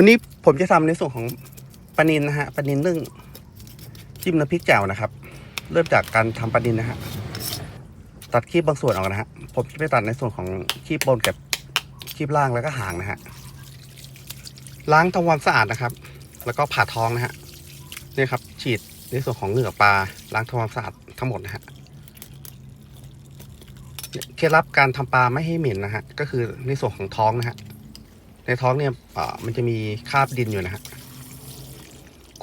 วันนี้ผมจะทำในส่วนของปลานินนะฮะปลานินนึ่งจิ้มน้ำพริกแจ่วนะครับ เริ่มจากการทำปลานินนะฮะตัดคีบบางส่วนออกนะฮะผมจะไปตัดในส่วนของคีบบนกับคีบล่างแล้วก็หางนะฮะล้างทำความสะอาดนะครับ แล้วก็ผ่าท้องนะฮะนี่ครับ ฉีดในส่วนของเหงือกปลาล้างทำความสะอาดทั้งหมดนะฮะเคล็ดลับการทำปลาไม่ให้เหม็นนะฮะก็คือในส่วนของท้องนะฮะ ในท้องเนี่ยมันจะมีคราบดินอยู่นะฮะ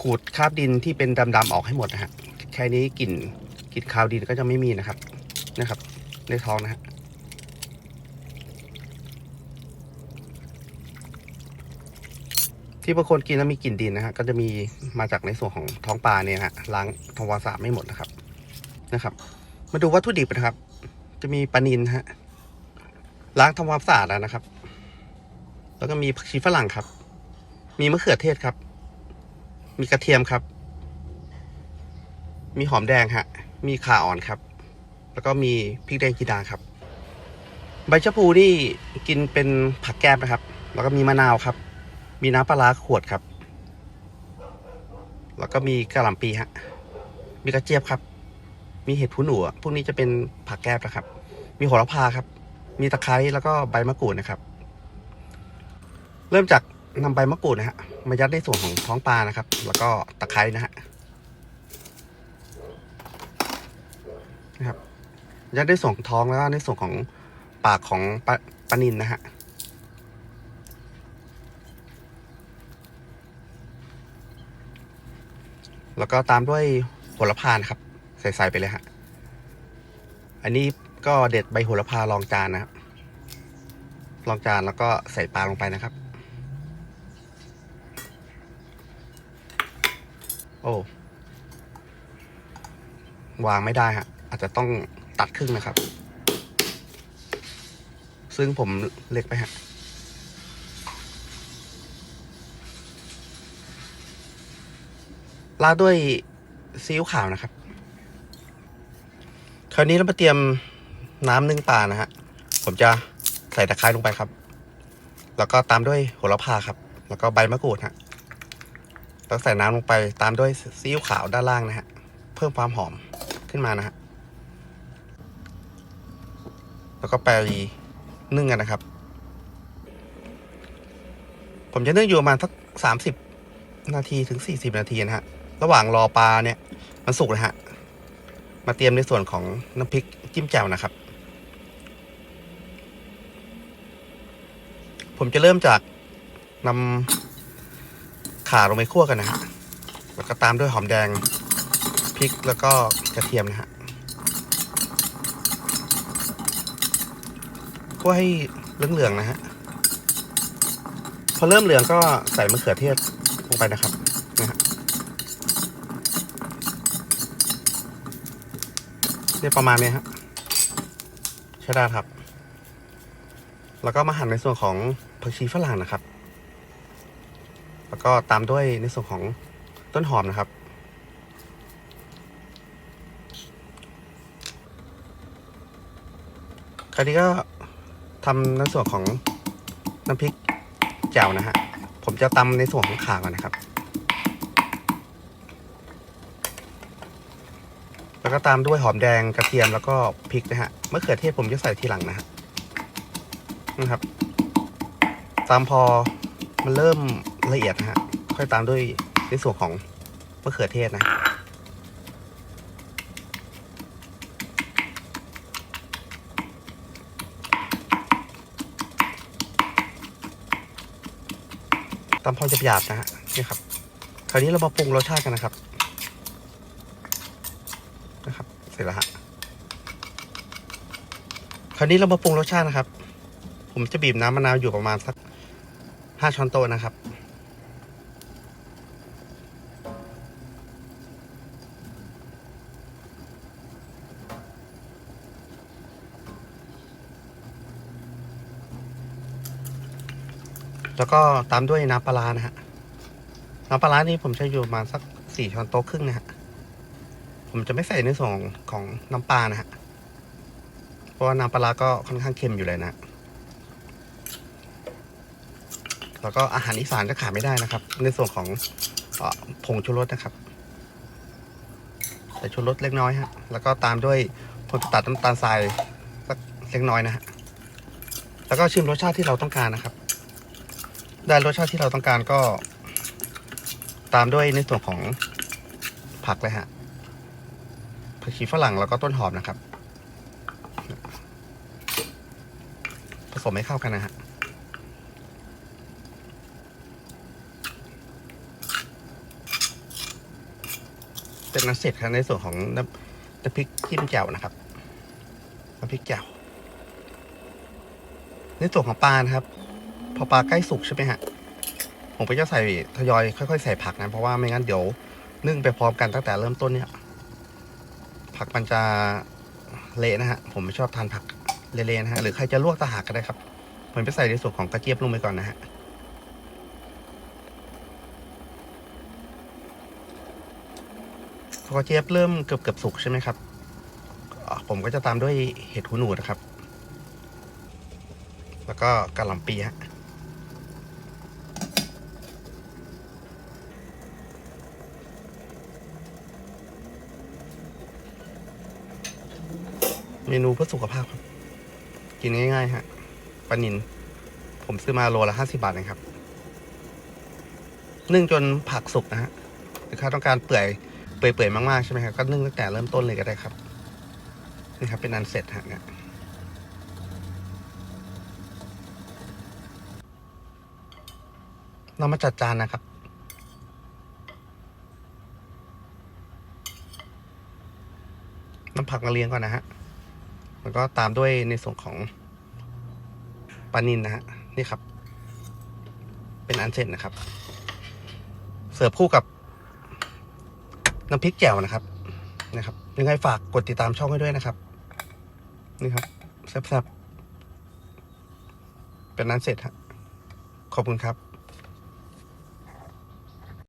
ขูดคราบดินที่เป็นดำๆออกให้หมดนะฮะแค่นี้กลิ่นกลิ่นคาวดินก็จะไม่มีนะครับนะครับ ในท้องนะฮะที่บางคนกินแล้วมีกลิ่นดินนะฮะก็จะมีมาจากในส่วนของท้องปลาเนี่ยฮะล้างทวามสะอาดไม่หมดนะครับนะครับ มาดูวัตถุดิบนะครับ จะมีปลานินฮะล้างทำความสะอาดแล้วนะครับ แล้วก็มีผักชีฝรั่งครับ มีมะเขือเทศครับ มีกระเทียมครับ มีหอมแดงฮะ มีข่าอ่อนครับ แล้วก็มีพริกแดงกีดาครับ ใบชะพูนี่กินเป็นผักแก้มนะครับ แล้วก็มีมะนาวครับ มีน้ำปลาร้าขวดครับ แล้วก็มีกระหล่ำปีฮะ มีกระเจี๊ยบครับ มีเห็ดหูหนูอะพวกนี้จะเป็นผักแก้มนะครับ มีโหระพาครับ มีตะไคร้แล้วก็ใบมะกรูดนะครับ เริ่มจากนำใบมะกรูดนะฮะมายัดในส่วนของท้องปลานะครับ แล้วก็ตะไคร้นะฮะนะครับยัดในส่วนท้องแล้วก็ในส่วนของปากของปลาปลานินนะฮะแล้วก็ตามด้วยโหระพานครับ ใส่ๆไปเลยฮะอันนี้ก็เด็ดใบโหระพารองจานนะครับรองจานแล้วก็ใส่ปลาลงไปนะครับ โอ้ วางไม่ได้ฮะ อาจจะต้องตัดครึ่งนะครับ ซึ่งผมเล็กไปฮะราดด้วยซีอิ๊วขาวนะครับ คราวนี้เรามาเตรียมน้ำนึ่งปลานะฮะ ผมจะใส่ตะไคร้ลงไปครับ แล้วก็ตามด้วยโหระพาครับ แล้วก็ใบมะกรูดฮะ แล้วใส่น้ำลงไปตามด้วยซีอิ๊วขาวด้านล่างนะฮะ เพิ่มความหอมขึ้นมานะฮะ แล้วก็ไปนึ่งกันนะครับ ผมจะนึ่งอยู่ประมาณสักสามสิบนาทีถึงสี่สิบนาทีนะฮะ ระหว่างรอปลาเนี่ยมันสุกนะฮะ มาเตรียมในส่วนของน้ำพริกจิ้มแจ่วนะครับ ผมจะเริ่มจากนำ ข่าลงไปคั่วกันนะฮะ แล้วก็ตามด้วยหอมแดง พริกแล้วก็กระเทียมนะฮะคั่วให้เหลืองๆนะฮะ พอเริ่มเหลืองก็ใส่มะเขือเทศลงไปนะครับนะฮะเนี่ยประมาณเนี้ยฮะใช่ได้ครับ แล้วก็มาหั่นในส่วนของผักชีฝรั่งนะครับ แล้วก็ตามด้วยในส่วนของต้นหอมนะครับ คราวนี้ก็ทำในส่วนของน้ำพริกแจ่วนะฮะ ผมจะตำในส่วนของข่าก่อนนะครับ แล้วก็ตามด้วยหอมแดงกระเทียมแล้วก็พริกนะฮะมะเขือเทศผมจะใส่ทีหลังนะฮะนะครับตามพอมันเริ่ม ละเอียดนะฮะ ค่อยตามด้วยในส่วนของมะเขือเทศนะตามพอจะหยาบนะฮะนี่ครับ คราวนี้เรามาปรุงรสชาติกันนะครับ นะครับ เสร็จแล้วฮะ คราวนี้เรามาปรุงรสชาตินะครับ ผมจะบีบน้ำมะนาวอยู่ประมาณสักห้าช้อนโต๊ะนะครับ แล้วก็ตามด้วยน้ำปลานะฮะ น้ำปลานี่ผมใช้อยู่ประมาณสักสี่ช้อนโต๊ะครึ่งนะฮะ ผมจะไม่ใส่ในส่วนของน้ำปลานะฮะ เพราะว่าน้ำปลาก็ค่อนข้างเค็มอยู่เลยนะ แล้วก็อาหารอีสานก็ขาดไม่ได้นะครับ ในส่วนของอผงชูรสนะครับ ใส่ชูรสเล็กน้อยฮะ แล้วก็ตามด้วยผงตัดน้ำตาลทรายสักเล็กน้อยนะฮะ แล้วก็ชิมรสชาติที่เราต้องการนะครับ ได้รสชาติที่เราต้องการก็ ตามด้วยในส่วนของผักเลยฮะผักชีฝรั่งแล้วก็ต้นหอมนะครับ ผสมให้เข้ากันนะฮะเป็นน้ำเสร็จครับในส่วนของน้ำน้ำพริกจิ้มแจ่วนะครับน้ำพริกแจ่วในส่วนของปลานะครับ พอปลาใกล้สุกใช่ไหมฮะ ผมก็จะใส่ทยอยค่อยๆใส่ผักนะเพราะว่าไม่งั้นเดี๋ยวนึ่งไปพร้อมกันตั้งแต่เริ่มต้นเนี่ย ผักมันจะเละนะฮะ ผมไม่ชอบทานผักเละๆนะฮะ หรือใครจะลวกตะหากก็ได้ครับ ผมไปใส่ในส่วนของกระเจี๊ยบลงไปก่อนนะฮะกระเจี๊ยบเริ่มเกือบเกือบสุกใช่ไหมครับ ผมก็จะตามด้วยเห็ดหูหนูนะครับ แล้วก็กระหล่ำปีฮะ เมนูเพื่อสุขภาพครับ กินง่ายๆฮะปลานิน ผมซื้อมาโลละห้าสิบาทเองครับ นึ่งจนผักสุกนะฮะหรือถ้าต้องการเปื่อยเปื่อยๆมากๆใช่ไหมครับก็นึ่งตั้งแต่เริ่มต้นเลยก็ได้ครับนี่ครับเป็นอันเสร็จฮะเนี่ยเรามาจัดจานนะครับ น้ำผักมาเลี้ยงก่อนนะฮะ แล้วก็ตามด้วยในส่วนของปลานินนะฮะนี่ครับ เป็นอันเสร็จนะครับ เสิร์ฟคู่กับน้ำพริกแจ่วนะครับนะครับยังไงฝากกดติดตามช่องให้ด้วยนะครับ นี่ครับแซ่บๆเป็นนั้นเสร็จฮะขอบคุณครับ